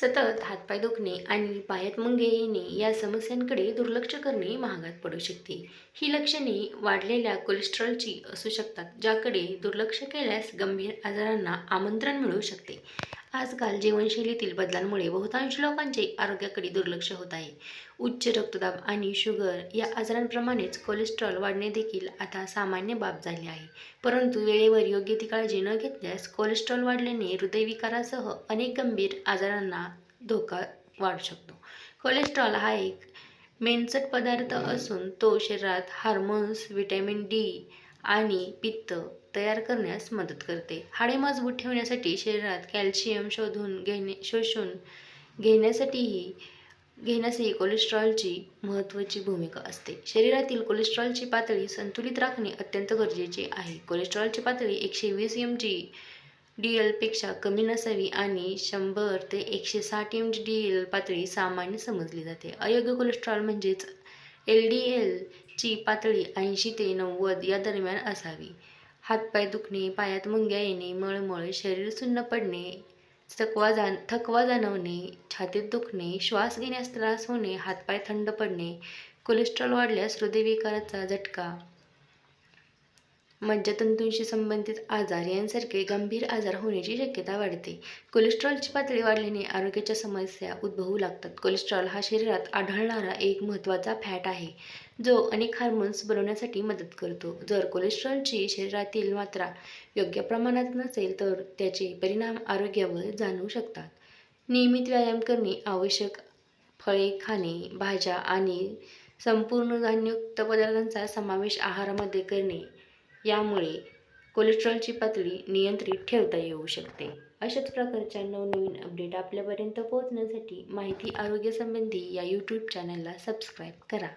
सतत हातपाय दुखणे आणि पायात मुंगे येणे या समस्यांकडे दुर्लक्ष करणे महागात पडू शकते. ही लक्षणे वाढलेल्या कोलेस्ट्रॉलची असू शकतात ज्याकडे दुर्लक्ष केल्यास गंभीर आजारांना आमंत्रण मिळू शकते. आजकाल जीवनशैलीतील बदलांमुळे बहुतांश लोकांचे आरोग्याकडे दुर्लक्ष होत आहे. उच्च रक्तदाब आणि शुगर या आजारांप्रमाणेच कोलेस्ट्रॉल वाढणे देखील आता सामान्य बाब झाले आहे. परंतु वेळेवर योग्य ती काळजी न घेतल्यास कोलेस्ट्रॉल वाढल्याने हृदयविकारासह अनेक गंभीर आजारांना धोका वाढू शकतो. कोलेस्ट्रॉल हा एक मेनचट पदार्थ असून तो शरीरात हार्मोन्स व्हिटॅमिन डी आणि पित्त तयार करण्यास मदत करते. हाडे मजबूत ठेवण्यासाठी शरीरात कॅल्शियम शोधून घेणे शोषून घेण्यासाठीही घेण्यासही कोलेस्ट्रॉलची महत्त्वाची भूमिका असते. शरीरातील कोलेस्ट्रॉलची पातळी संतुलित राखणे अत्यंत गरजेचे आहे. कोलेस्ट्रॉलची पातळी एकशे वीस एम जी डी एलपेक्षा कमी नसावी आणि शंभर ते एकशे साठ एम जी डी एल पातळी सामान्य समजली जाते. अयोग्य कोलेस्ट्रॉल म्हणजेच एल डी एलची पातळी ऐंशी ते नव्वद या दरम्यान असावी. हातपाय दुखणे पायात मुंग्या येणे मळमळ शरीर सुन्न पडणे थकवा जाण थकवा जाणवणे छातीत दुखणे श्वास घेण्यास त्रास होणे हातपाय थंड पडणे कोलेस्ट्रॉल वाढल्यास हृदयविकाराचा झटका मज्जातंतूंशी संबंधित आजार यांसारखे गंभीर आजार होण्याची शक्यता वाढते. कोलेस्ट्रॉलची पातळी वाढल्याने आरोग्याच्या समस्या उद्भवू लागतात. कोलेस्ट्रॉल हा शरीरात आढळणारा एक महत्त्वाचा फॅट आहे जो अनेक हार्मोन्स बनवण्यासाठी मदत करतो. जर कोलेस्ट्रॉलची शरीरातील मात्रा योग्य प्रमाणात नसेल तर त्याचे परिणाम आरोग्यावर जाणवू शकतात. नियमित व्यायाम करणे आवश्यक. फळे खाणे भाज्या आणि संपूर्ण धान्ययुक्त पदार्थांचा समावेश आहारामध्ये करणे यामुळे कोलेस्ट्रॉलची पातळी नियंत्रित ठेवता येऊ शकते. अशाच प्रकारच्या नवनवीन अपडेट आपल्यापर्यंत पोहोचण्यासाठी माहिती आरोग्यसंबंधी या यूट्यूब चॅनलला सबस्क्राईब करा.